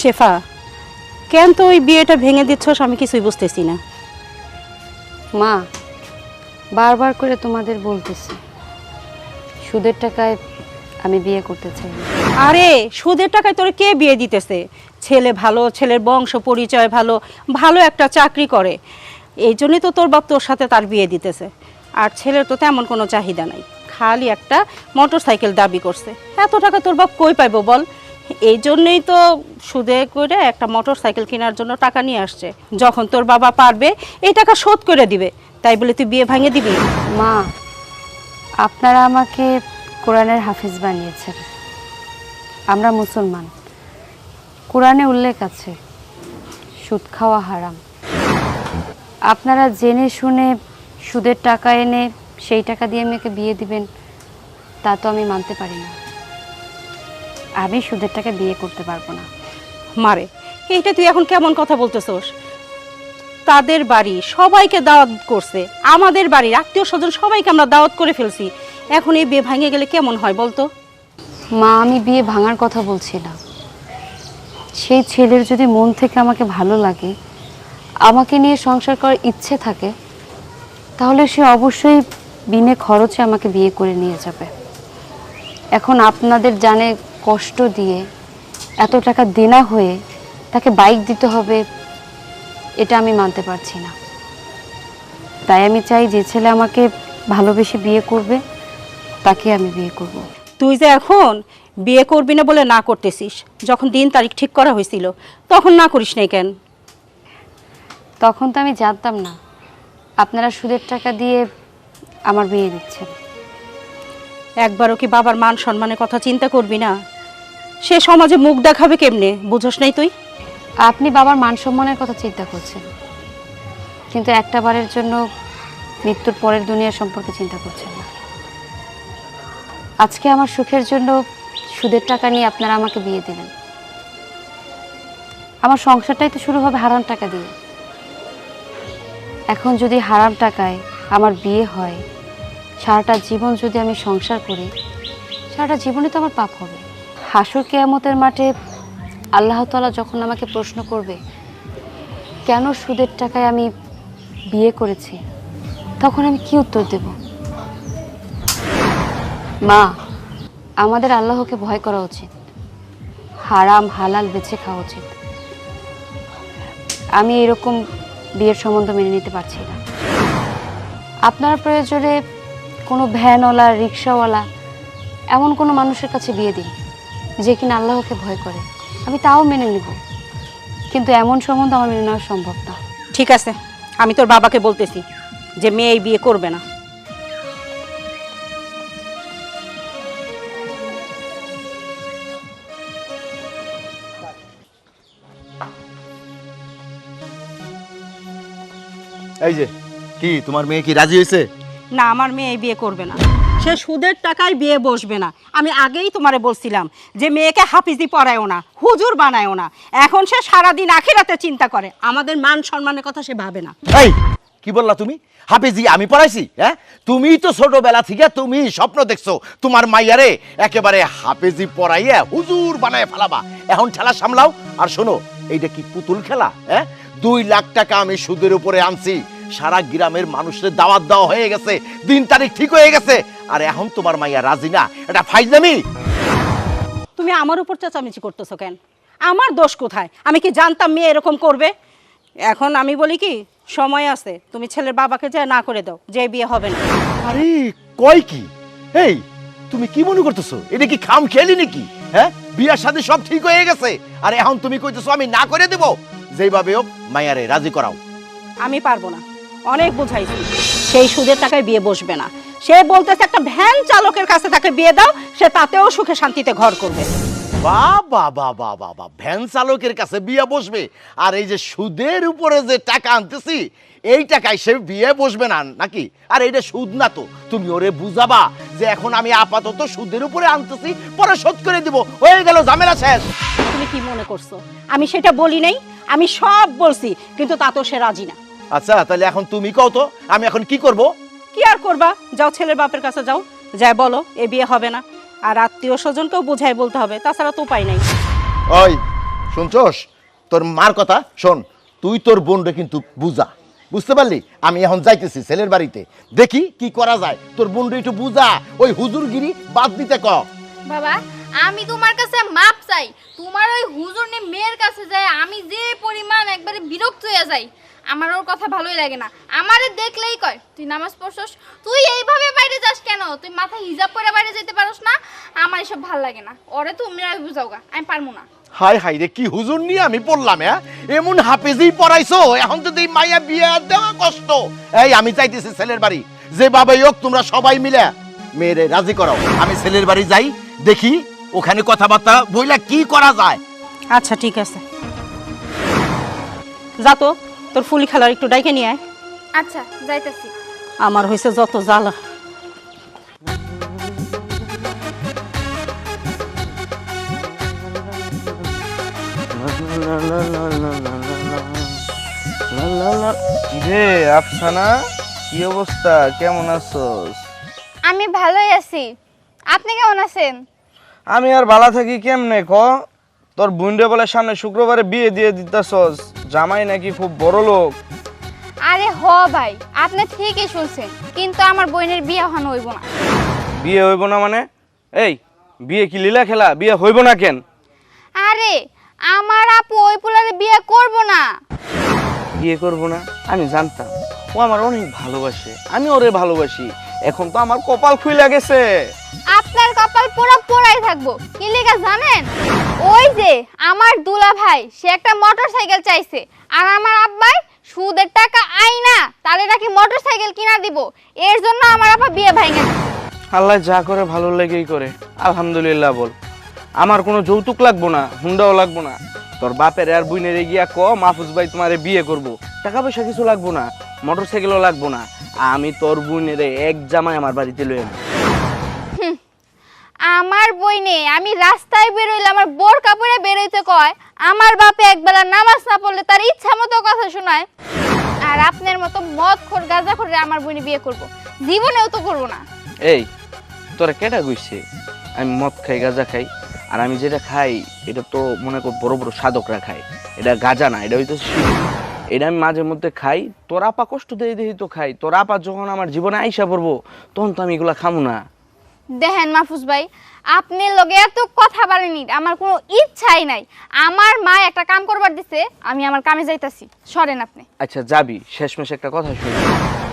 শেফা কেন তো ওই বিয়েটা ভেঙে দিচ্ছস আমি কিছুই বুঝতেছি না। মা বারবার করে তোমাদের বলতেছি সুদের টাকায় আমি বিয়ে করতে চাই না। আরে সুদের টাকায় তোর কে বিয়ে দিতেছে? ছেলে ভালো ছেলের বংশ পরিচয় ভালো ভালো একটা চাকরি করে। এই জন্যই তো তোর বাপ তোর সাথে তার বিয়ে দিতেছে। আর ছেলের তো তেমন কোনো চাহিদা নাই। খালি একটা মোটর সাইকেল দাবি করছে। এত টাকা তোর বাপ কই পাইবো বল? এই জন্যই তো সুদে করে একটা মোটর সাইকেল কেনার জন্য টাকা নিয়ে আসছে। যখন তোর বাবা পারবে, এই টাকা শোধ করে দিবে। তাই বলে তুই বিয়ে ভাঙে দিবি? মা, আপনারা আমাকে কোরআনের হাফিজ বানিয়েছেন। আমরা মুসলমান। কোরআনে উল্লেখ আছে, সুদ খাওয়া হারাম। আপনারা জেনে শুনে সুদের টাকা এনে সেই টাকা দিয়ে আমাকে বিয়ে দিবেন, তা তো আমি মানতে পারি না। আমি সুদের টাকা বিয়ে করতে পারব না। মারে এইটা তুই এখন কেমন কথা বলতেছোস? তাদের বাড়ি সবাইকে দাওয়াত করছে আমাদের বাড়ির আত্মীয় স্বজন সবাইকে আমরা দাওয়াত করে ফেলছি। এখন এই বিয়ে ভাঙে গেলে কেমন হয় বলতো? মা আমি বিয়ে ভাঙার কথা বলছি না সেই ছেলের যদি মন থেকে আমাকে ভালো লাগে আমাকে নিয়ে সংসার করার ইচ্ছে থাকে তাহলে সে অবশ্যই বিনে খরচে আমাকে বিয়ে করে নিয়ে যাবে। এখন আপনাদের জানে কষ্ট দিয়ে এত টাকা দেনা হয়ে তাকে বাইক দিতে হবে এটা আমি মানতে পারছি না। তাই আমি চাই যে ছেলে আমাকে ভালোবেসে বিয়ে করবে তাকে আমি বিয়ে করব। তুই যে এখন বিয়ে করবি না বলে না করতেছিস যখন দিন তারিখ ঠিক করা হয়েছিল তখন না করিস নাই কেন? তখন তো আমি জানতাম না আপনারা সুদের টাকা দিয়ে আমার বিয়ে দিচ্ছেন। একবারও কি বাবার মান সম্মানের কথা চিন্তা করবি না? সে সমাজে মুখ দেখাবে কেমনে? বুঝোস নাই তুই? আপনি বাবার মান সম্মানের কথা চিন্তা করছেন। কিন্তু একটা বারের জন্য মৃত্যুর পরের দুনিয়া সম্পর্কে চিন্তা করছেন না। আজকে আমার সুখের জন্য সুদের টাকা নিয়ে আপনারা আমাকে বিয়ে দিলেন। আমার সংসারটাই তো শুরু হবে হারাম টাকা দিয়ে। এখন যদি হারাম টাকায় আমার বিয়ে হয়, সারাটা জীবন যদি আমি সংসার করি, সারাটা জীবনে তো আমার পাপ হবে। হাসুর কেয়ামতের মাঠে আল্লাহ তাআলা যখন আমাকে প্রশ্ন করবে, কেন সুদের টাকায় আমি বিয়ে করেছি? তখন আমি কি উত্তর দেব? মা, আমাদের আল্লাহকে ভয় করা উচিত। হারাম, হালাল বেছে খাওয়া উচিত। আমি এরকম বিয়ের সম্বন্ধ মেনে নিতে পারছি না। আপনার প্রয়োজনে কোনো ভ্যানওয়ালা, রিক্সাওয়ালা, এমন কোনো মানুষের কাছে বিয়ে দিন। যে কিনা আল্লাহকে ভয় করে। আমি তাও মেনে নেব। কিন্তু এমন সম্বন্ধ আমার মেনে নেওয়া সম্ভব না। ঠিক আছে আমি তোর বাবাকে বলতেছি যে মেয়ে এই বিয়ে করবে না। এই যে কি তোমার মেয়ে কি রাজি হয়েছে? না আমার মেয়ে এই বিয়ে করবে না। সে সুদের টাকায় বিয়ে বসবে না। আমি আগেই তোমারে বলছিলাম যে মেয়েকে হাফিজি পড়ায়ও না, হুজুর বানায়ও না। এখন সে সারাদিন আখিরাতে চিন্তা করে। আমাদের মান সম্মানের কথা সে ভাবে না। কি বললা তুমি? হাফিজি, আমি পড়াইছি হ্যাঁ? তুমি তো ছোটবেলা থেকে তুমি স্বপ্ন দেখছ, তোমার মাইয়ারে একেবারে হাফেজি পড়াইয়া হুজুর বানায় ফেলাবা। এখন ঠেলা সামলাও, আর শোনো, এইটা কি পুতুল খেলা হ্যাঁ? দুই লাখ টাকা আমি সুদের উপরে আনছি সারা গ্রামের মানুষের দাওয়াত দেওয়া হয়ে গেছে। দিন তারিখ ঠিক হয়ে গেছে। আর এখন তোমার মাইয়া রাজি না। এটা ফাইজামি তুমি আমার উপর চেঁচামেচি করতেছো কেন? আমার দোষ কোথায়? আমি কি জানতাম মেয়ে এরকম করবে? এখন আমি বলি কি সময় আছে। তুমি ছেলের বাবাকে যা না করে দাও। যে বিয়ে হবে না। আরে কয় কি? এই তুমি কি মনে করতেছো? এটা কি খাম খেলি নাকি? হ্যাঁ? বিয়ার সাথে সব ঠিক হয়ে গেছে। আর এখন তুমি কইতেছো আমি না করে দেব। যেভাবে হোক মায়ারে রাজি করাও। আমি পারব না। অনেক বুঝাইছি। সেই সুদের টাকায় বিয়ে বসবে না। সে বলতেছে একটা ভ্যান চালকের কাছে তাকে বিয়ে দাও সে তাতেও সুখে শান্তিতে ঘর করবে। বাবা বাবা বাবা ভ্যান চালকের কাছে বিয়ে বসবে? আর এই যে সুদের উপরে যে টাকা আনতেছি এই টাকায় সে বিয়ে বসবে না নাকি? আর এইটা সুদ না তো। তুমি ওরে বুঝাবা যে এখন আমি আপাতত সুদের উপরে আনতেছি পরে শোধ করে দিব। হয়ে গেল ঝামেলা শেষ। তুমি কি মনে করছ? আমি সেটা বলি নাই আমি সব বলছি কিন্তু তাতেও সে রাজি না। আচ্ছা তাহলে এখন তুমি কও তো আমি এখন কি করব? কি আর করবা? যাও ছেলের বাপের কাছে যাও। যাই বলো এ বিয়ে হবে না। আর আত্মীয় স্বজনকেও বোঝাই বলতে হবে তাছাড়া তো উপায় নাই। ওই শুনছস? তোর মার কথা শোন তুই তোর বোনরে কিন্তু বুঝা। বুঝতে পারলি? আমি এখন যাইতেছি ছেলের বাড়িতে। দেখি কি করা যায়। তোর বোনরে একটু বুঝা। ওই হুজুরগিরি বাদ দিতে ক। বাবা আমি তোমার কাছে মাপ চাই। তোমার ওই হুজুরনি মেয়ের কাছে যায় আমি যে পরিমাণ একবারে বিরক্ত হয়ে যাই। আমার ওর কথা ভালোই লাগে না। আমারে দেখলেই কয় তুই নামাজ পড়ছস? তুই এইভাবে বাইরে যাস কেন? তুই মাথায় হিজাব করে বাইরে যেতে পারস না? আমার এসব ভালো লাগে না। ওরে তুমি বুঝাও গা আমি পারব না। হাই হাই রে কি হুজুর নিয়ে আমি পড়লাম হ্যাঁ? এমন হাফেজি পড়াইছো এখন যদি মাইয়া বিয়ে দেওয়া কষ্ট। এই আমি চাইতেছি ছেলের বাড়ি। যে বাবাই হোক তোমরা সবাই মিলে মেয়েরে রাজি করাও। আমি ছেলের বাড়ি যাই দেখি ওখানে কথাবার্তা বইলা কি করা যায়। আচ্ছা ঠিক আছে। যা তো। তোর ফুলি খেলার একটু ডাইকে নিয়ে আয়। আচ্ছা যাইতেছি। আমার হয়েছে যত জ্বালা। রে আফসানা কি অবস্থা? কেমন আছোস? আমি ভালোই আছি। আপনি কেমন আছেন? আমি আর ভালো থাকি কেমনে ক? তোর বুনরে বলে সামনে শুক্রবারে বিয়ে দিয়ে দিতাছস। জামাই নাকি খুব বড় লোক। আরে হ ভাই আপনি ঠিকই শুনছেন কিন্তু আমার বোনের বিয়ে হন হইব না। বিয়ে হইব না মানে? এই বিয়ে কি লীলা খেলা? বিয়ে হইব না কেন? আরে আমার আপু ওই পোলারে বিয়ে করব না। বিয়ে করব না? আমি জানতাম ও আমার অনেক ভালোবাসে আমি ওরে ভালোবাসি এখন তো আমার কপাল খুইলা গেছে। আপনার কপাল পুরো পোড়াই থাকব। কি লেগা জানেন? ওই যে আমার দুলা ভাই, সে একটা মোটর সাইকেল চাইছে। আর আমার আব্বাই সুদের টাকা আই না, তাহলে নাকি মোটর সাইকেল কিনা দিব। এর জন্য আমার আপা বিয়ে ভাঙে আল্লাহ যা করে ভালো লেগেই করে, আলহামদুলিল্লাহ বল। আমার কোনো যৌতুক লাগবো না, হুন্ডাও লাগবো না। তোর বাপের আর বুইনের গিয়া ক, মাহফুজ ভাই তোমারে বিয়ে করব। টাকা পয়সা কিছু লাগবো না মোটর সাইকেলও লাগবো না। আমি তোর বুইনের এক জামাই আমার বাড়িতে লয়ে। আমার বই নেই, আমি রাস্তায় বেরোইলে আমার বোর কাপড়ে বেরোইতে কয়, আমার বাপে একবেলা নামাজ না পড়লে তার ইচ্ছা মতো কথা শোনায়। আর আপনার মতো মদ খোর গাঁজা খোরে আমার বোনে বিয়ে করব। জীবনেও তো করব না। এই, তোরা কেটা গইছে আমি মদ খাই, গাঁজা খাই, আর আমি যেটা খাই, এটা তো মনে কর বড় বড় সাধকরা খায়। এটা গাঁজা না, এটা হইতো এটা আমি মাঝে মধ্যে খাই, তোর আপা কষ্ট দিয়ে দেখি তো খাই, তোর আপা যখন আমার জীবনে আইসা পড়ব, তখন তো আমি এগুলা খামু না। দেখেন মাহফুজ ভাই, আপনি লগে এত কথা বলেনি আমার কোনো ইচ্ছাই নাই। আমার মা একটা কাম করবার দিছে, আমি আমার কামে যাইতাছি, সরেন আপনি। আচ্ছা যাবি, শেষমেশ একটা কথা শুনি।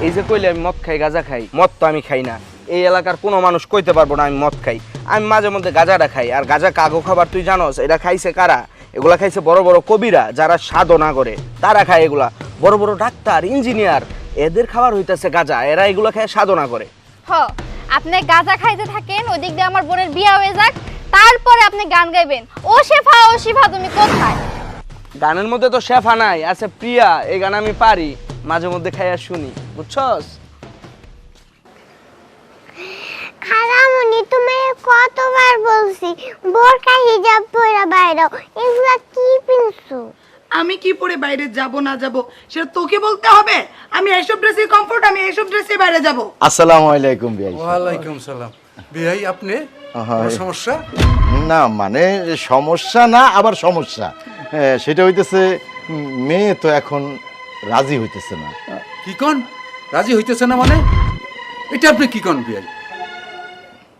এই যে কইলে আমি মদ খাই, গাঁজা খাই, মদ তো আমি খাই না। এই এলাকার কোনো মানুষ কইতে পারব না আমি মদ খাই। আমি মাঝে মধ্যে গাঁজাটা খাই, আর গাঁজা কাগো খাবার তুই জানোস, এটা খাইছে কারা? এগুলা খাইছে বড় বড় কবিরা, যারা সাধনা করে। তারা খায় এগুলা। বড় বড় ডাক্তার, ইঞ্জিনিয়ার, এদের খাবার হইতাছে গাঁজা, এরা এগুলা খায় সাধনা করে। হ আপনি গাঁজা খাইতে থাকেন ওই দিক দিয়ে আমার বোনের বিয়া হয়ে যাক তারপরে আপনি গান গাইবেন। ও শেফা ও শিফা তুমি কোথায়? গানের মধ্যে তো শেফা নাই আছে প্রিয়া এই গান আমি পারি মাঝে মধ্যে খাইয়া শুনি বুঝছস? খালামুনি তোমায় কতবার বলছি বোরকা হিজাব পরে বাইরে এগুলা কি পিনছো? আমি কি পরে বাইরে যাব না যাব? সেটা তোকে বলতে হবে। আমি এইসব ড্রেসে কমফোর্ট আমি এইসব ড্রেসে বাইরে যাব। আসসালামু আলাইকুম বিয়াই ওয়ালাইকুম সালাম। বিহাই আপনি? সমস্যা? না মানে সমস্যা না আবার সমস্যা। হ্যাঁ, সেটা হইতেছে মেয়ে তো এখন রাজি হইতেছে না। কি কোন? রাজি হইতেছে না মানে? এটা আপনি কি কোন বিহাই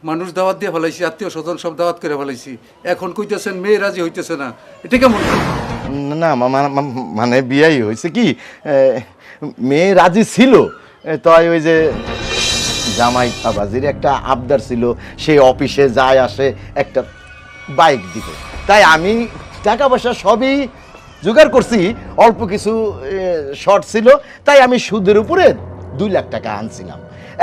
মানুষ দাওয়াত দিয়ে ফেলাইছি, আত্মীয় স্বজন সব দাওয়াত করে ফেলাইছি। এখন কইতেছেন মেয়ে রাজি হইতেছে না। এটা কেমন? না মানে বিয়াই হয়েছে কি? মেয়ে রাজি ছিল। তাই ওই যে জামাই বাবাজির একটা আবদার ছিল, সে অফিসে যায় আসে একটা বাইক দিবে তাই আমি টাকা পয়সা সবই জোগাড় করছি, অল্প কিছু শর্ট ছিল, তাই আমি সুদের উপরে দুই লাখ টাকা আনছিলাম।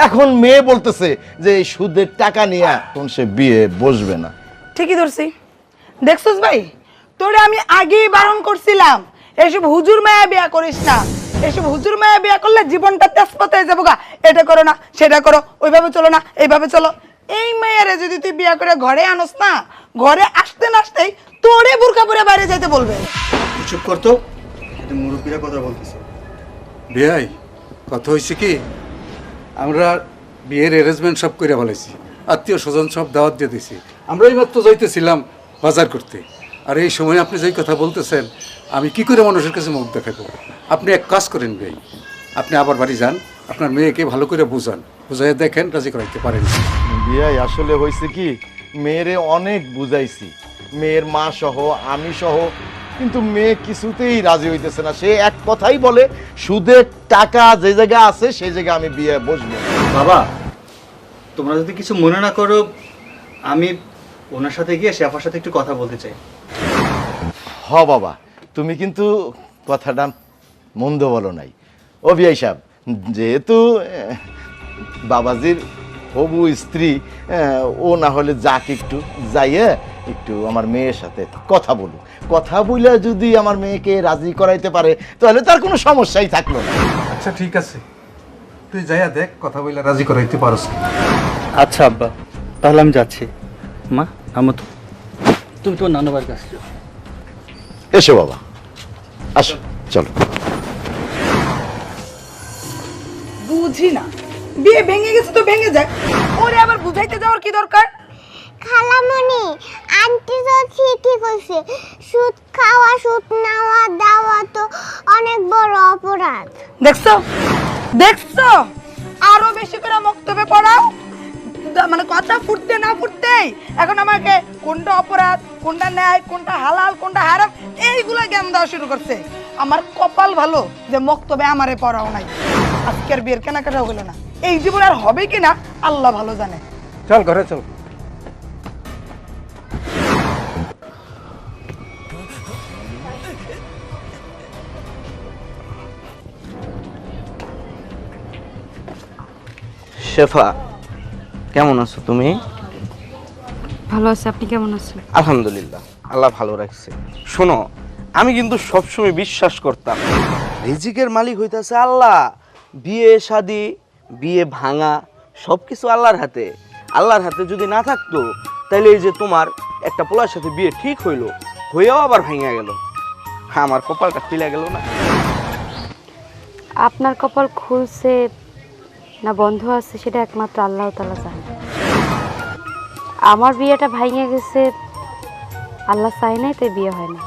এখন মেয়ে বলতেছে যে এই সুদের টাকা নিয়ে এখন সে বিয়ে বসবে না। ঠিকই ধরছি। দেখছিস ভাই? তোরে আমি আগেই বারণ করছিলাম। এসব হুজুর মায়া বিয়া করিস না। এসব হুজুর মায়া বিয়া করলে জীবনটা তেজপাত হয়ে যাব গা এটা করো না সেটা করো ওইভাবে চলো না এইভাবে চলো। এই মায়ারে যদি তুই বিয়া করে ঘরে আনস না ঘরে আসতে না আসতেই তোরে বুরকা পরে বাইরে যেতে বলবে। চুপ করতো মুরব্বীরা কথা বলতেছে। বিহাই কথা হয়েছে কি? আমরা বিয়ের অ্যারেঞ্জমেন্ট সব করে ফেলাইছি। আত্মীয় স্বজন সব দাওয়াত দিয়ে দিছি আমরা এই মাত্র যাইতেছিলাম বাজার করতে। আর এই সময় আপনি যেই কথা বলতেছেন, আমি কি করে মানুষের কাছে মুখ দেখাবো? আপনি এক কাজ করেন ভাই। আপনি আবার বাড়ি যান, আপনার মেয়েকে ভালো করে বুঝান। বুঝাই দেখেন, রাজি করাইতে পারেন। বিয়াই আসলে হয়েছে কি, মেয়েরে অনেক বুঝাইছি। মেয়ের মা সহ, আমি সহ কিন্তু মেয়ে কিছুতেই রাজি হইতেছে না। সে এক কথাই বলে সুদের টাকা যে জায়গায় আছে সেই জায়গায় আমি বিয়ে বসবো। বাবা তোমরা যদি কিছু মনে না করো আমি ওনার সাথে গিয়ে শেফার সাথে একটু কথা বলতে চাই। হ বাবা তুমি কিন্তু কথাটা মন্দ বলো নাই। ও বিয়াই সাহেব যেহেতু আহ, বাবাজির হবু স্ত্রী আহ, ও না হলে যাক একটু যাইয়ে একটু আমার মেয়ের সাথে কথা বলুক। কথা বলে যদি আমার মেয়েকে রাজি করাইতে পারে তাহলে তার কোনো সমস্যাই থাকল না। আচ্ছা ঠিক আছে। তুই যাইয়া দেখ কথা বলে রাজি করাইতে পারস আচ্ছা আব্বা তাহলে আমি যাচ্ছি। মা আমো তো তুমি তোমার নানা বাড়ির কাছে যাও। এসো বাবা। আসো চলো। বুঝি না। বিয়ে ভেঙে গেছে তো ভেঙে যাক ওরে আবার বুঝাইতে যাওয়ার কি দরকার? খালামণি আন্টি তো ঠিকই কইছে সুদ খাওয়া সুদ নেওয়া দেওয়া তো অনেক বড় অপরাধ। দেখছ? দেখছ? আরও বেশি করে মক্তবে পড়াও। মানে কথা ফুটতে না ফুটতেই এখন আমাকে কোনটা অপরাধ কোনটা ন্যায় কোনটা হালাল কোনটা হারাম এইগুলো জ্ঞান দেওয়া শুরু করছে। আমার কপাল ভালো যে মক্তবে আমারে পড়াও নাই। আজকের বিয়ের কেনাকাটা হলো না। এই জীবন আর হবে কিনা আল্লাহ ভালো জানে। চল ঘরে চল। শেফা কেমন আছো তুমি? ভালো আছি আপনি কেমন আছেন? আলহামদুলিল্লাহ আল্লাহ ভালো রাখছে। শোনো আমি কিন্তু সবসময় বিশ্বাস করতাম রিজিকের মালিক হইতাছে আল্লাহ। বিয়ে শাদি বিয়ে ভাঙা সব কিছু আল্লাহর হাতে। আল্লাহর হাতে যদি না থাকতো তাহলে এই যে তোমার একটা পোলার সাথে বিয়ে ঠিক হইল হয়েও আবার ভেঙে গেল। আমার কপালটা খুলে গেল না। আপনার কপাল খুলছে না বন্ধ আছে সেটা একমাত্র আল্লাহ তালা জানে। আমার বিয়েটা ভাঙে গেছে, আল্লাহ চায় নাই তাই বিয়ে হয় না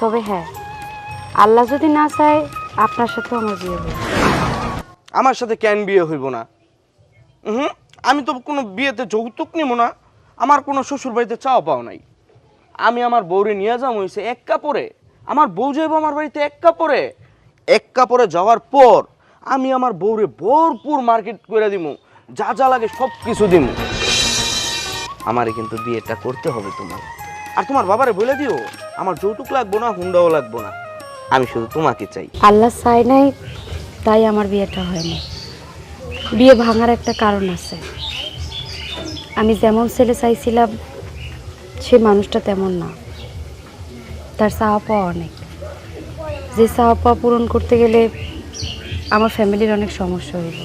তবে হ্যাঁ আল্লাহ যদি না চায়, আপনার সাথেও আমার বিয়ে হবে আমার সাথে কেন বিয়ে হইব না? হুম আমি তো কোনো বিয়েতে যৌতুক নিব না। আমার কোনো শ্বশুর বাড়িতে চাও পাও নাই। আমি আমার বউরে নিয়ে যাম হয়েছে এক কাপড়ে। আমার বউ যাইব আমার বাড়িতে এক কাপড়ে। এক কাপড়ে যাওয়ার পর আমি আমার বউরে ভরপুর মার্কেট করে দিব যা যা লাগে সব কিছু দিব আমারে কিন্তু বিয়েটা করতে হবে তোমার। আর তোমার বাবারে বলে দিও, আমার যৌতুক লাগবো না, হুন্ডাও লাগবো না। আমি শুধু তোমাকে চাই। আল্লাহ চাই নাই, তাই আমার বিয়েটা হয়নি বিয়ে ভাঙার একটা কারণ আছে। আমি যেমন ছেলে চাইছিলাম, সে মানুষটা তেমন না। তার চাওয়া পাওয়া অনেক। যে চাওয়া পাওয়া পূরণ করতে গেলে আমার ফ্যামিলির অনেক সমস্যা হইব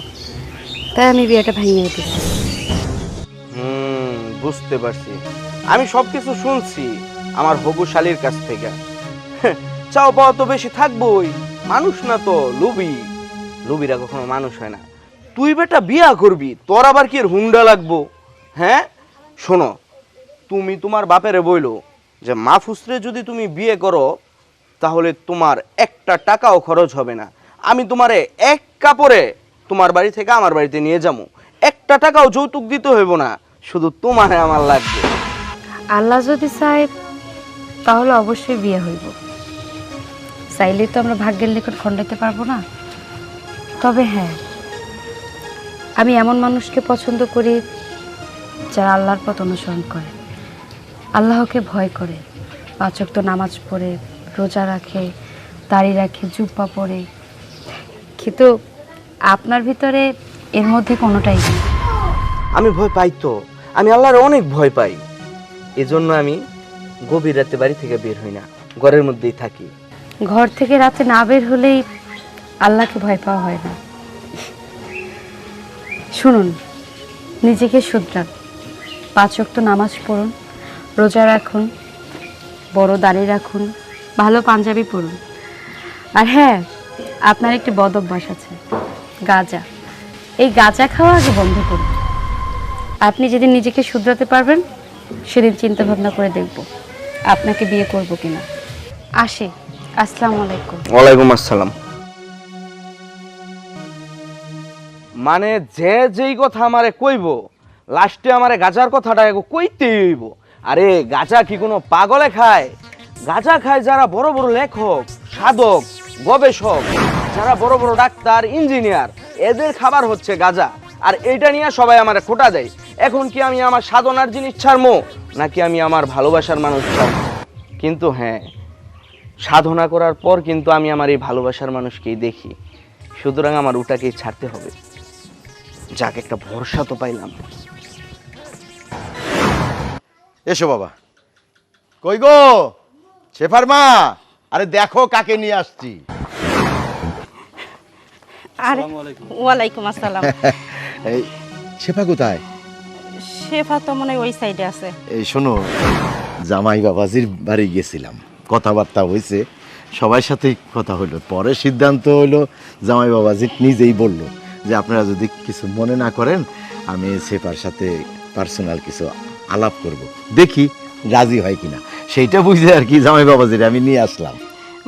তাই আমি বিয়েটা ভেঙে দিচ্ছি হুম বুঝতে পারছি। আমি সব কিছু শুনছি আমার হবু শালির কাছ থেকে। হ্যাঁ, চাও পাওয়া তো বেশি থাকবোই। মানুষ না তো লুবি। লুবিরা কখনো মানুষ হয় না। তুই বেটা বিয়া করবি তোর আবার কি হুন্ডা লাগবো? হ্যাঁ? শোনো তুমি তোমার বাপেরে বইলো যে মাফুসরে যদি তুমি বিয়ে করো তাহলে তোমার একটা টাকাও খরচ হবে না। আমি তোমারে এক কাপড়ে তোমার বাড়ি থেকে আমার বাড়িতে নিয়ে যাব একটা টাকাও যৌতুক দিতে হইব না, শুধু তোমারে আমার লাগবে। আল্লাহ যদি চায়, তাহলে অবশ্যই বিয়ে হইব। চাইলেই তো আমরা ভাগ্যের নিকট খণ্ডাতে পারব না। তবে হ্যাঁ আমি এমন মানুষকে পছন্দ করি যারা আল্লাহর পথ অনুসরণ করে। আল্লাহকে ভয় করে, পাচক তো নামাজ পড়ে, রোজা রাখে, দাড়ি রাখে, জুব্বা পরে। কিন্তু আপনার ভিতরে এর মধ্যে কোনোটাই নেই। আমি ভয় পাই তো। আমি আল্লাহর অনেক ভয় পাই। এজন্য আমি গভীর রাতে বাড়ি থেকে বের হই না। ঘরের মধ্যেই থাকি। ঘর থেকে রাতে না বের হলেই আল্লাহকে ভয় পাওয়া হয় না। শুনুন নিজেকে শুধরান। পাঁচ ওয়াক্ত নামাজ পড়ুন রোজা রাখুন বড় দাড়ি রাখুন ভালো পাঞ্জাবি পরুন। আর হ্যাঁ আপনার একটি বদ অভ্যাস আছে। গাঁজা। এই গাঁজা খাওয়া আগে বন্ধ করুন। আপনি যেদিন নিজেকে শুধরাতে পারবেন, সেদিন চিন্তা ভাবনা করে দেখব আপনাকে বিয়ে করব কিনা। আসি। আসসালামু আলাইকুম। ওয়ালাইকুম আসসালাম। মানে যে যেই কথা আমারে কইব, লাস্টে আমারে গাজার কথাটা কইতেই হইব। আরে গাজা কি কোনো পাগলে খায়? গাজা খায় যারা বড় বড় লেখক, সাধক, গবেষক। যারা বড় বড় ডাক্তার, ইঞ্জিনিয়ার, এদের খাবার হচ্ছে গাজা। আর এইটা নিয়ে সবাই আমার খোটা দেয়। এখন কি আমি আমার সাধনার জিনিস ছাড়মো? নাকি আমি আমার ভালোবাসার মানুষ ছাড়বো কিন্তু হ্যাঁ সাধনা করার পর কিন্তু আমি আমার এই ভালোবাসার মানুষকেই দেখি। সুতরাং আমার ওটাকেই ছাড়তে হবে। যাকে, একটা ভরসা তো পাইলাম। এসো বাবা। কই গো? শেফার মা? আরে দেখো কাকে নিয়ে আসছি। আর ওয়ালাইকুম আসসালাম। এই শেফা কোথায়? শেফা তো মনে ওই সাইডে আছে। এই শোনো জামাই বাবাজির বাড়ি গেছিলাম। কথাবার্তা হয়েছে সবার সাথেই কথা হলো পরে সিদ্ধান্ত হলো জামাই বাবাজি নিজেই বলল যে আপনারা যদি কিছু মনে না করেন আমি সেপার সাথে পার্সোনাল কিছু আলাপ করব। দেখি রাজি হয় কিনা। সেইটা বুঝে আর কি জামাই বাবাজির আমি নিয়ে আসলাম।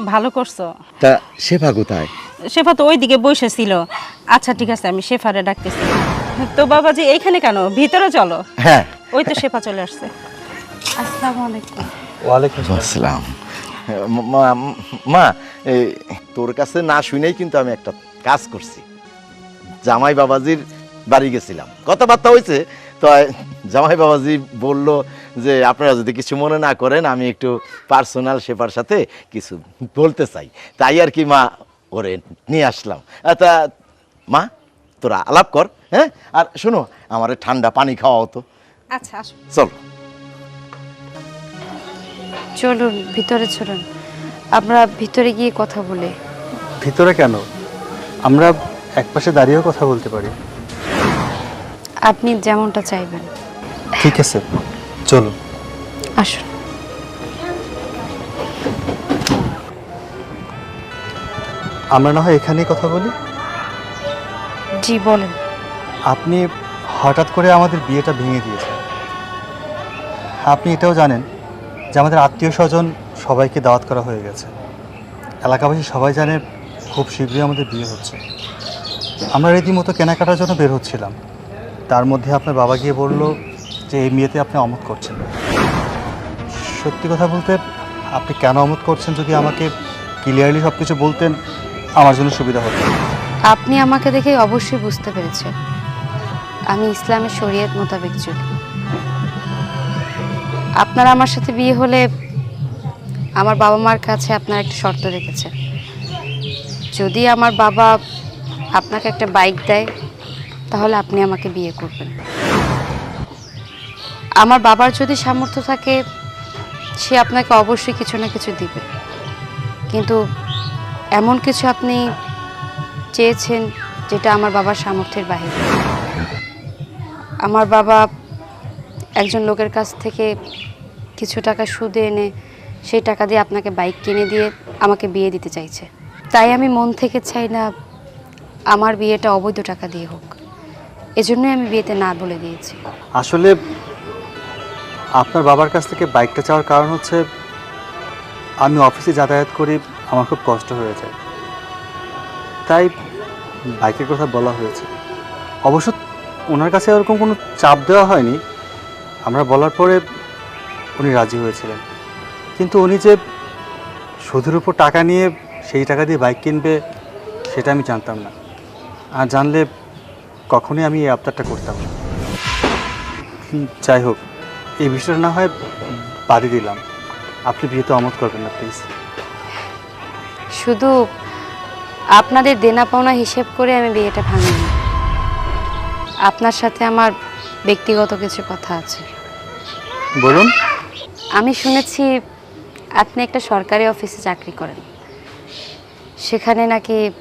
ভালো করছ। তা শেফা কোথায়? শেফা তো ওইদিকে বসেছিল আচ্ছা ঠিক আছে আমি শেফারে ডাকতেছি। তো বাবাজি এইখানে কেন? ভিতরে চলো। হ্যাঁ। ওই তো শেফা চলে আসছে। আসসালামু আলাইকুম। ওয়ালাইকুম আসসালাম। মা মা এই তোর কাছে না শুনেই কিন্তু আমি একটা কাজ করছি। জামাই বাবাজির বাড়ি গেছিলাম। কথাবার্তা হয়েছে তো জামাই বাবাজি বলল যে আপনারা যদি কিছু মনে না করেন আমি একটু পার্সোনাল শেফার সাথে কিছু বলতে চাই। তাই আর কি মা ওরে নিয়ে আসলাম। তা মা তোরা আলাপ কর হ্যাঁ? আর শোনো আমার ঠান্ডা পানি খাওয়া হতো। আচ্ছা আসো। চল। চলুন ভিতরে চলুন। আমরা ভিতরে গিয়ে কথা বলে। ভিতরে কেন? আমরা একপাশে দাঁড়িয়েও কথা বলতে পারি। আপনি যেমনটা চাইবেন। ঠিক আছে চলো আসুন। আমরা না হয় এখানেই কথা বলি? জি বলেন। আপনি হঠাৎ করে আমাদের বিয়েটা ভেঙে দিয়েছেন। আপনি এটাও জানেন যে আমাদের আত্মীয় স্বজন সবাইকে দাওয়াত করা হয়ে গেছে। এলাকাবাসী সবাই জানে খুব শীঘ্রই আমাদের বিয়ে হচ্ছে। আমরা রীতিমতো কেনাকাটার জন্য বের হচ্ছিলাম। তার মধ্যে আপনার বাবা গিয়ে বলল যে এই মেয়েতে আপনি অমত করছেন। সত্যি কথা বলতে আপনি কেন অমত করছেন যদি আমাকে ক্লিয়ারলি সব কিছু বলতেন আমার জন্য সুবিধা হতো। আপনি আমাকে দেখে অবশ্যই বুঝতে পেরেছেন। আমি ইসলামের শরীয়ত মোতাবেক চলি। আপনার আমার সাথে বিয়ে হলে আমার বাবা মার কাছে আপনার একটা শর্ত রেখেছে। যদি আমার বাবা আপনাকে একটা বাইক দেয়, তাহলে আপনি আমাকে বিয়ে করবেন। আমার বাবার যদি সামর্থ্য থাকে, সে আপনাকে অবশ্যই কিছু না কিছু দিবে। কিন্তু এমন কিছু আপনি চেয়েছেন যেটা আমার বাবার সামর্থ্যের বাহিরে আমার বাবা একজন লোকের কাছ থেকে কিছু টাকা সুদে এনে সেই টাকা দিয়ে আপনাকে বাইক কিনে দিয়ে আমাকে বিয়ে দিতে চাইছে। তাই আমি মন থেকে চাই না আমার বিয়েটা অবৈধ টাকা দিয়ে হোক। এজন্যই আমি বিয়েতে না বলে দিয়েছি। আসলে আপনার বাবার কাছ থেকে বাইকটা চাওয়ার কারণ হচ্ছে আমি অফিসে যাতায়াত করি আমার খুব কষ্ট হয়ে যায় তাই বাইকের কথা বলা হয়েছে। অবশ্য ওনার কাছে ওরকম কোনো চাপ দেওয়া হয়নি। আমরা বলার পরে উনি রাজি হয়েছিলেন। কিন্তু উনি যে সুদের উপর টাকা নিয়ে সেই টাকা দিয়ে বাইক কিনবে, সেটা আমি জানতাম না। আর জানলে কখনোই আমি এই আবদারটা করতাম না। যাই হোক, এই বিষয়টা না হয় বাড়ি দিলাম। আপনি বিয়েতে অমত করবেন না, প্লিজ। শুধু আপনাদের দেনা পাওনা হিসেব করে আমি বিয়েটা ভাঙিনি। আপনার সাথে আমার ব্যক্তিগত কিছু কথা আছে। বলুন। আমি শুনেছি আপনি একটা সরকারি অফিসে চাকরি করেন। সেখানে নাকি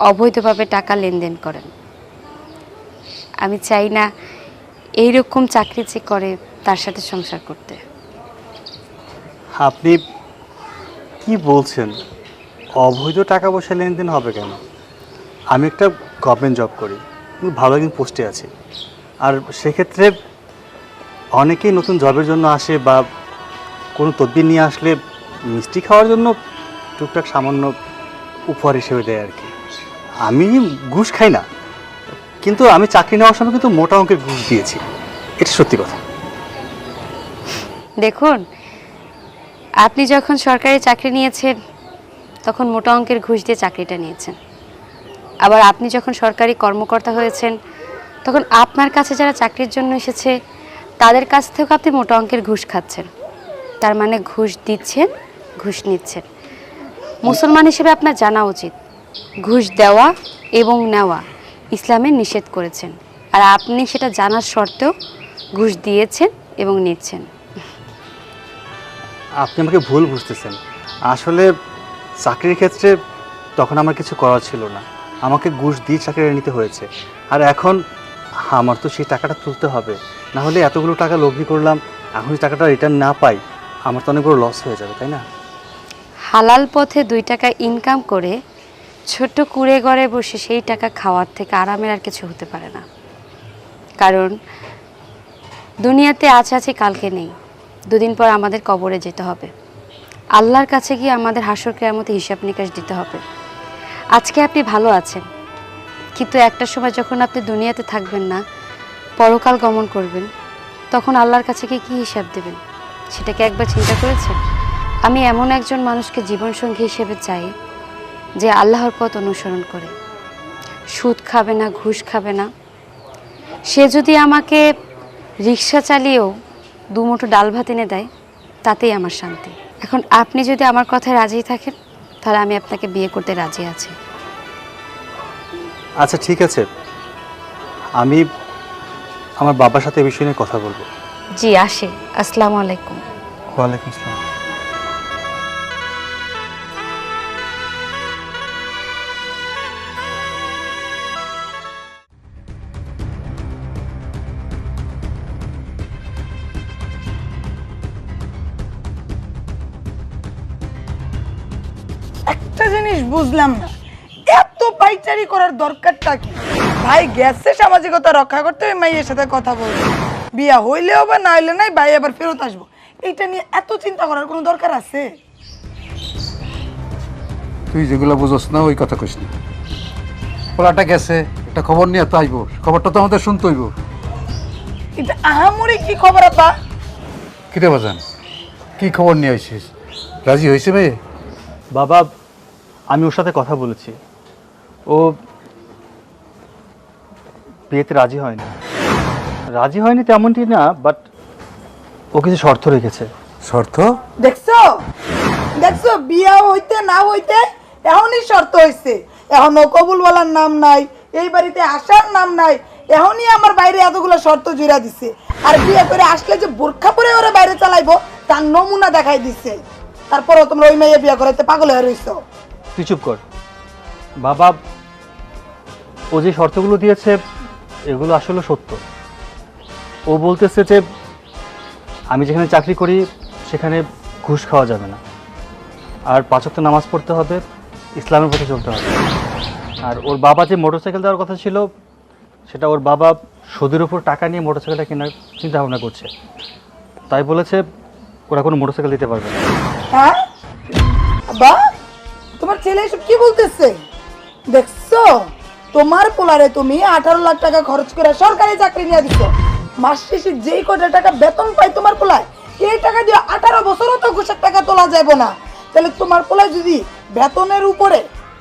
অবৈধভাবে টাকা লেনদেন করেন। আমি চাই না এইরকম চাকরি যে করে তার সাথে সংসার করতে। আপনি কি বলছেন? অবৈধ টাকা পয়সা লেনদেন হবে কেন? আমি একটা গভর্নমেন্ট জব করি ভালো একদিন পোস্টে আছি। আর সেক্ষেত্রে অনেকেই নতুন জবের জন্য আসে বা কোনো তদবির নিয়ে আসলে মিষ্টি খাওয়ার জন্য টুকটাক সামান্য উপহার হিসেবে দেয় আর কি। আমি ঘুষ খাই না, কিন্তু আমি চাকরি নেওয়ার সময় কিন্তু মোটা অঙ্কের ঘুষ দিয়েছি। এটা সত্যি কথা। দেখুন, আপনি যখন সরকারি চাকরি নিয়েছেন তখন মোটা অঙ্কের ঘুষ দিয়ে চাকরিটা নিয়েছেন। আবার আপনি যখন সরকারি কর্মকর্তা হয়েছেন, তখন আপনার কাছে যারা চাকরির জন্য এসেছে, তাদের কাছ থেকেও আপনি মোটা অঙ্কের ঘুষ খাচ্ছেন। তার মানে ঘুষ দিচ্ছেন, ঘুষ নিচ্ছেন। মুসলমান হিসেবে আপনার জানা উচিত, ঘুষ দেওয়া এবং নেওয়া ইসলামে নিষেধ করেছেন। আর আপনি সেটা জানার সত্ত্বেও ঘুষ দিয়েছেন এবং নিচ্ছেন। আপনি আমাকে ভুল বুঝতেছেন। আসলে চাকরির ক্ষেত্রে তখন আমার কিছু করার ছিল না। আমাকে ঘুষ দিয়ে চাকরিটা নিতে হয়েছে। আর এখন আমার তো সেই টাকাটা তুলতে হবে। না হলে এতগুলো টাকা লগ্নি করলাম, এখন টাকাটা রিটার্ন না পাই, আমার তো অনেক বড় লস হয়ে যাবে, তাই না? হালাল পথে দুই টাকা ইনকাম করে ছোট্ট কুড়ে ঘরে বসে সেই টাকা খাওয়ার থেকে আরামের আর কিছু হতে পারে না। কারণ দুনিয়াতে আছে আছে কালকে নেই। দুদিন পর আমাদের কবরে যেতে হবে। আল্লাহর কাছে গিয়ে আমাদের হাসর কেয়ামতে হিসাব নিকাশ দিতে হবে। আজকে আপনি ভালো আছেন, কিন্তু একটা সময় যখন আপনি দুনিয়াতে থাকবেন না, পরকাল গমন করবেন, তখন আল্লাহর কাছে গিয়ে কী হিসাব দেবেন? সেটাকে একবার চিন্তা করেছেন? আমি এমন একজন মানুষকে জীবনসঙ্গী হিসেবে চাই, যে আল্লাহর পথ অনুসরণ করে। সুদ খাবে না, ঘুষ খাবে না। সে যদি আমাকে রিক্সা চালিয়েও দুমুঠো ডাল ভাত এনে দেয়, তাতেই আমার শান্তি। এখন আপনি যদি আমার কথায় রাজি থাকেন তাহলে আমি আপনাকে বিয়ে করতে রাজি আছি। আচ্ছা ঠিক আছে। আমি আমার বাবার সাথে এ বিষয় নিয়ে কথা বলব। জি আসে। আসসালামু আলাইকুম। ওয়ালাইকুম আসসালাম। বুঝলাম না। এত পাইচারি করার দরকারটা কি? ভাই গেছে সামাজিকতা রক্ষা করতে ওই মাইয়ের সাথে কথা বলব বিয়া হইলেও বা না হইলে নাই ভাই আবার ফেরত আসব। এইটা নিয়ে এত চিন্তা করার কোনো দরকার আছে? তুই যেগুলো বুঝোস না ওই কথা কইস না। পোলাটা গেছে একটা খবর নিয়ে তো আইব। খবরটা তো আমাদের শুনতে হইব। এটা আহামরি কি খবর আপা? কিরে বাজান? কি খবর নিয়ে আইছিস? রাজি হয়েছে ভাই বাবা আমি ওর সাথে কথা বলেছি। ও বিয়েতে রাজি হয়নি। রাজি হয়নি তেমনটি না বাট ও কিছু শর্ত রেখেছে। শর্ত? দেখছ? দেখছ বিয়া হইতে না হইতে এখনই শর্ত হইছে। এখনও কবুলওয়ালার নাম নাই এই বাড়িতে আসার নাম নাই এখনই আমার বাইরে এতগুলো শর্ত জুড়া দিছে। আর বিয়ে করে আসলে যে বোরখা পরে ওরা বাইরে চালাইবো তার নমুনা দেখাই দিছে। তারপরও তোমরা ওই মেয়ে বিয়ে করাইতে পাগল হয়ে রইছো। তুই চুপ কর। বাবা, ও যে শর্তগুলো দিয়েছে, এগুলো আসলে সত্য। ও বলতেছে যে, আমি যেখানে চাকরি করি, সেখানে ঘুষ খাওয়া যাবে না। আর পাঁচক নামাজ পড়তে হবে, ইসলামের পথে চলতে হবে। আর ওর বাবা যে মোটরসাইকেল দেওয়ার কথা ছিল, সেটা ওর বাবা সুদের উপর টাকা নিয়ে মোটরসাইকেলটা কেনার চিন্তা ভাবনা করছে। তাই বলেছে, ওরা কোনো মোটরসাইকেল দিতে পারবে না। হ্যাঁ? বা ছেলে এসব কি বলতেছে? দেখছ? তোমার পোলারে তুমি আঠারো লাখ টাকা খরচ করে সরকারি চাকরি নিয়ে দিছো। মাস শেষে যেই কটা টাকা বেতন পাই তোমার পোলায় এই টাকা দিয়ে আঠারো বছরও তো ঘুষের টাকা তোলা যাবে না। তাহলে তোমার পোলায় যদি বেতনের উপরে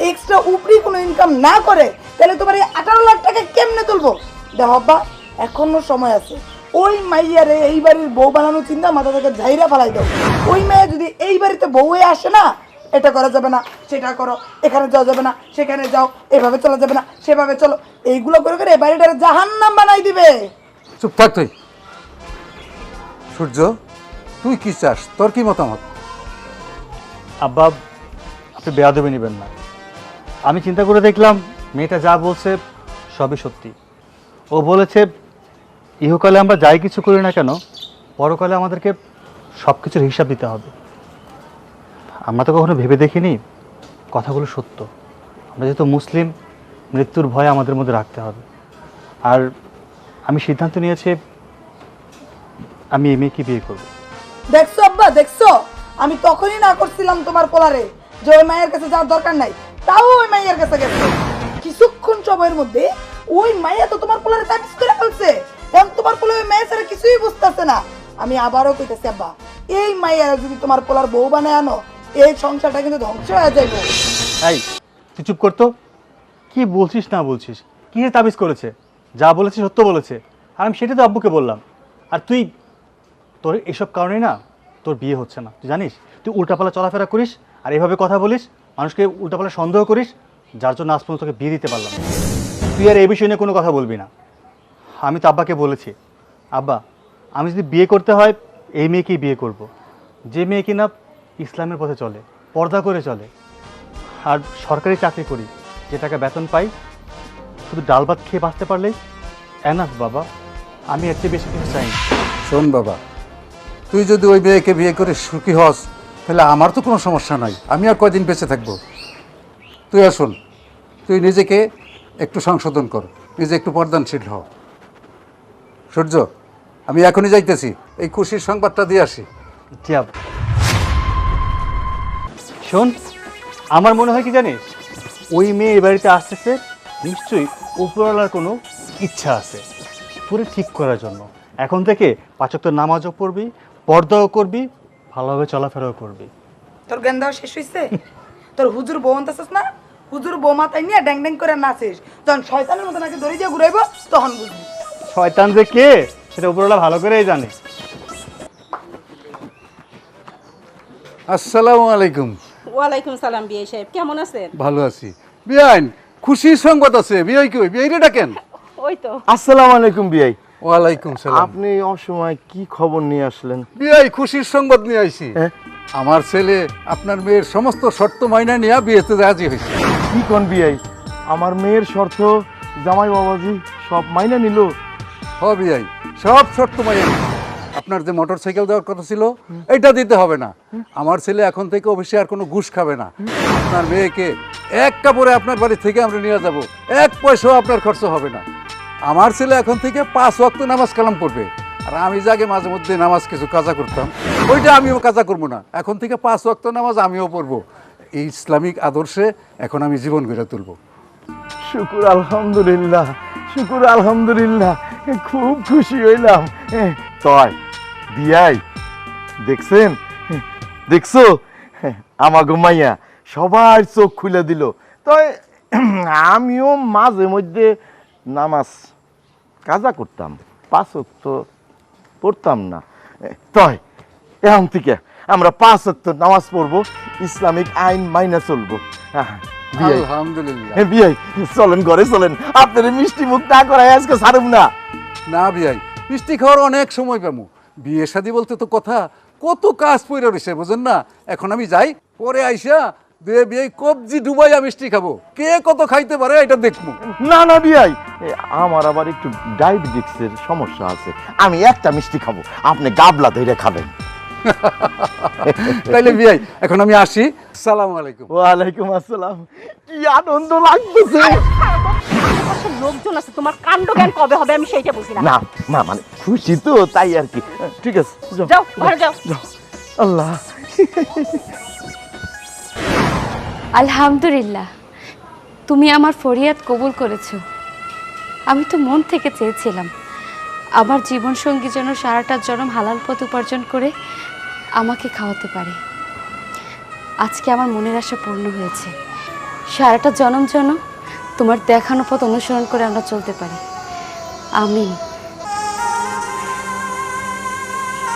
এক্সট্রা উপরি কোনো ইনকাম না করে, তাহলে তোমার এই আঠারো লাখ টাকা কেমনে তুলবো? দেখো বা এখনও সময় আছে। ওই মাইয়ারে এই বাড়ির বউ বানানোর চিন্তা মাথা থেকে ঝাইরা ফেলাই দাও। ওই মাইয়া যদি এই বাড়িতে বউ হয়ে আসে না এটা করা যাবে না সেটা করো এখানে যাওয়া যাবে না সেখানে যাও এভাবে চলা যাবে না সেভাবে চলো। এইগুলো করে করে বাড়িটারে জাহান্নাম বানাই দিবে। চুপ থাক তুই। সূর্য তুই কি চাস? তোর কি মতামত? আব্বা আপনি বেয়াদবি নেবেন না। আমি চিন্তা করে দেখলাম মেয়েটা যা বলছে সবই সত্যি। ও বলেছে ইহকালে আমরা যাই কিছু করি না কেন পরকালে আমাদেরকে সব কিছুর হিসাব দিতে হবে। আমরা তো কখনো ভেবে দেখিনি কথাগুলো সত্য। আমরা যেহেতু মুসলিম, মৃত্যুর ভয় আমাদের মধ্যে রাখতে হবে। আর আমি সিদ্ধান্ত নিয়েছি, আমি এই মেয়েকে বিয়ে করব। দেখছ আব্বা, দেখছ? আমি তখনই না করছিলাম তোমার পোলারে যে ওই মায়ের কাছে যাওয়ার দরকার নাই, তাও ওই মাইয়ের কাছে গেছে। কিছুক্ষণ সময়ের মধ্যে ওই মাইয়া তো তোমার পোলারে তাবিজ করে ফেলছে। এখন তোমার পোলা ওই মায়ের ছাড়া কিছুই বুঝতেছে না। আমি আবারও কইতেছি, আব্বা, এই মাইয়া যদি তোমার পোলার বউ বানায় আনো এই সংসারটা কিন্তু ধ্বংস হয়ে যাইব এই, তুই চুপ করতো কি বলছিস না বলছিস? কি তাবিজ করেছে? যা বলেছে সত্য বলেছে। আর আমি সেটাই তো আব্বুকে বললাম। আর তুই, তোর এসব কারণেই না তোর বিয়ে হচ্ছে না। তুই জানিস? তুই উল্টাপালা চলাফেরা করিস, আর এভাবে কথা বলিস, মানুষকে উল্টাপালা সন্দেহ করিস, যার জন্য আজ পর্যন্ত তোকে বিয়ে দিতে পারলাম তুই আর এই বিষয় নিয়ে কোনো কথা বলবি না। আমি তো আব্বাকে বলেছি। আব্বা, আমি যদি বিয়ে করতে হয়, এই মেয়েকেই বিয়ে করব। যে মেয়ে কিনা ইসলামের পথে চলে পর্দা করে চলে। আর সরকারি চাকরি করি যে টাকা বেতন পাই শুধু ডাল ভাত খেয়ে বাঁচতে পারলেই এনাফ বাবা আমি এর চেয়ে বেশি কিছু চাই শোন বাবা তুই যদি ওই মেয়েকে বিয়ে করে সুখী হস তাহলে আমার তো কোনো সমস্যা নাই আমি আর কয়দিন বেঁচে থাকব? তুই আসুন তুই নিজেকে একটু সংশোধন কর নিজে একটু পর্দানশীল হ। সূর্য আমি এখনই যাইতেছি এই খুশির সংবাদটা দিয়ে আসি। জি। শোন আমার মনে হয় কি জানিস? ওই মেয়ে এই বাড়িতে আসতেছে নিশ্চয়ই উপরওয়ালার কোনো ইচ্ছা আছে। পুরো ঠিক করার জন্য। এখন থেকে পাচক তো নামাজও পড়বি পর্দাও করবি ভালোভাবে চলাফেরাও করবি। তোর জ্ঞান দেওয়া শেষ হয়েছে তোর হুজুর বউ আনতেছিস না? হুজুর বউ মাথায় নিয়ে ড্যাং ড্যাং করে নাচিস। যখন শয়তানের মতো নাকি দড়ি দিয়ে ঘুরাইবো তখন বুঝবি। শয়তান যে কে সেটা উপরওয়ালা ভালো করেই জানে। আসসালামু আলাইকুম। ওয়ালাইকুম সালাম বিয়ে সাহেব। কেমন আছেন? ভালো আছি। বিয়াইন খুশির সংবাদ আছে। বিয়াই কই? বিয়াই রে ডাকেন। ওই তো। আসসালামু আলাইকুম বিয়াই ওয়ালাইকুম সালাম। আপনি অসময় কি খবর নিয়ে আসলেন? বিয়াই খুশির সংবাদ নিয়ে আইছি। হ্যাঁ? আমার ছেলে আপনার মেয়ের সমস্ত শর্ত মাইনা নিয়ে বিয়েতে রাজি হয়েছে। কি কোন বিয়াই আমার মেয়ের শর্ত জামাই বাবাজি সব মাইনা নিল। হ বিয়াই সব শর্ত মাইনা। আপনার যে মোটর সাইকেল দেওয়ার কথা ছিল এটা দিতে হবে না। আমার ছেলে এখন থেকে অফিসে আর কোনো ঘুষ খাবে না। আপনার মেয়েকে এক কাপড়ে আপনার বাড়ি থেকে আমরা নিয়ে যাব। এক পয়সাও আপনার খরচ হবে না। আমার ছেলে এখন থেকে পাঁচ ওয়াক্ত নামাজ কালাম পড়বে। আর আমি যাকে মাঝে মধ্যে নামাজ কিছু কাজা করতাম ওইটা আমিও কাজা করব না। এখন থেকে পাঁচ ওয়াক্ত নামাজ আমিও পড়ব। এই ইসলামিক আদর্শে এখন আমি জীবন গড়ে তুলবো। শুকুর আলহামদুলিল্লাহ শুকুর আলহামদুলিল্লাহ। খুব খুশি হইলাম। তয় বিয়াই দেখছেন? দেখছ? আমার ঘুমাইয়া সবার চোখ খুলে দিল। তয় আমিও মাঝে মধ্যে নামাজ কাজা করতাম পাঁচ তো পড়তাম না। তয় এখন থেকে আমরা পাঁচ ওয়াক্ত নামাজ পড়ব ইসলামিক আইন মাইনা চলবো। বিয়াই আলহামদুলিল্লাহ। বিয়াই চলেন ঘরে চলেন। আপনার মিষ্টি মুখ না করাই আজকে ছাড়ুম না। না বিয়াই মিষ্টি খাওয়ার অনেক সময় পামু। বিয়ে শাদি বলতে তো কথা। কত কাজ পড়ে রয়েছে বুঝেন না? এখন আমি যাই পরে আইসা দুয়ে বিয়ে কবজি ডুবাইয়া মিষ্টি খাব। কে কত খাইতে পারে এটা দেখব। না না বিয়াই। এ, আমার আবার একটু ডায়াবেটিক্সের সমস্যা আছে। আমি একটা মিষ্টি খাব আপনি গাবলা ধরে খাবেন। তাইলে বিয়াই এখন আমি আসি। সালাম আলাইকুম। ওয়ালাইকুম আসসালাম। কি আনন্দ লাগতেছে। লোকজন আছে তোমার কাণ্ড জ্ঞান কবে হবে আমি সেইটা বুঝি না। না না মানে খুশি তো তাই আর কি। ঠিক আছে যাও, যাও ঘরে যাও। যাও। আল্লাহ। আলহামদুলিল্লাহ। তুমি আমার ফরিয়াদ কবুল করেছ। আমি তো মন থেকে চেয়েছিলাম। আমার জীবনসঙ্গী যেন সারাটা জনম হালাল পথ উপার্জন করে আমাকে খাওয়াতে পারে। আজকে আমার মনের আশা পূর্ণ হয়েছে। সারাটা জনম যেন তোমার দেখানো পথ অনুসরণ করে আমরা চলতে পারি। আমিন।